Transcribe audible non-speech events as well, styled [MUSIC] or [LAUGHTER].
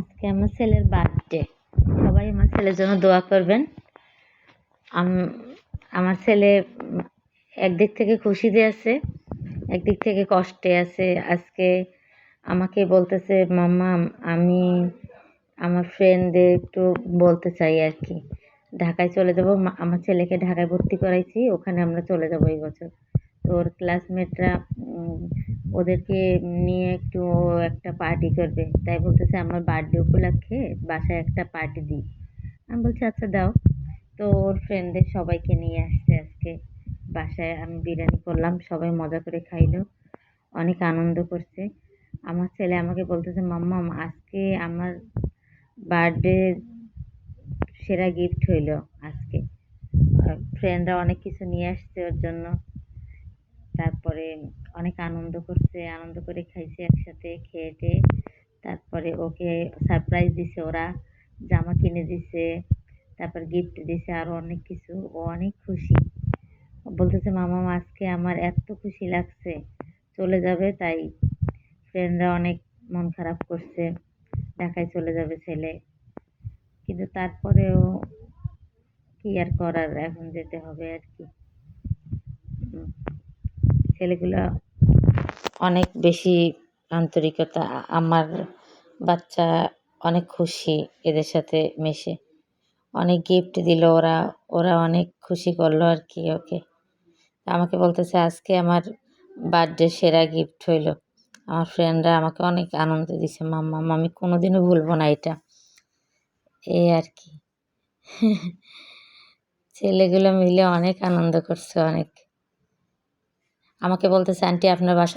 আজকে আমার ছেলের বার্থডে সবাই আমার ছেলের জন্য দোয়া করবেন। আম- আমার ছেলে একদিক থেকে খুশিতে আছে, একদিক থেকে কষ্টে আছে। আজকে আমাকে বলতেছে, মাম্মা, আমি আমার ফ্রেন্ডদের একটু বলতে চাই আর কি। ঢাকায় চলে যাব। আমার ছেলেকে ঢাকায় ভর্তি করাইছি। ওখানে আমরা চলে যাব এই বছর। তো ওর ক্লাসমেটরা ওদেরকে নিয়ে একটু একটা পার্টি করবে। তাই বলতেছে, আমার বার্থডে উপলক্ষে বাসায় একটা পার্টি দিই। আমি বলছি আচ্ছা দাও। তো ওর ফ্রেন্ডদের সবাইকে নিয়ে আসছে আজকে। বাসায় আমি বিরিয়ানি করলাম, সবাই মজা করে খাইলো, অনেক আনন্দ করছে। আমার ছেলে আমাকে বলতেছে মাম্মা আজকে আমার বার্থডে সেরা গিফট হইল আজকে। ফ্রেন্ডরা অনেক কিছু নিয়ে আসছে ওর জন্য। তারপরে অনেক আনন্দ করছে, আনন্দ করে খাইছে একসাথে খেয়ে টেয়ে। তারপরে ওকে সারপ্রাইজ দিছে ওরা, জামা কিনে দিছে, তারপর গিফট দিছে আরও অনেক কিছু। ও অনেক খুশি। বলতেছে, মামা, আজকে আমার এত খুশি লাগছে, চলে যাবে। তাই ফ্রেন্ডরা অনেক মন খারাপ করছে, ঢাকায় চলে যাবে ছেলে। কিন্তু তারপরেও কি আর করার, এখন যেতে হবে আর কি। ছেলেগুলো অনেক বেশি আন্তরিকতা, আমার বাচ্চা অনেক খুশি এদের সাথে মিশে। অনেক গিফট দিল ওরা ওরা অনেক খুশি করল আর কি ওকে। আমাকে বলতেছে, আজকে আমার বার্থডে সেরা গিফট হইল। আমার ফ্রেন্ডরা আমাকে অনেক আনন্দ দিছে, মাম্মা আমি কোনোদিনও ভুলবো না এটা। এই আর কি। [LAUGHS] ছেলেগুলো মিলে অনেক আনন্দ করছে অনেক। আমাকে বলতেছে আন্টি আপনার বাসা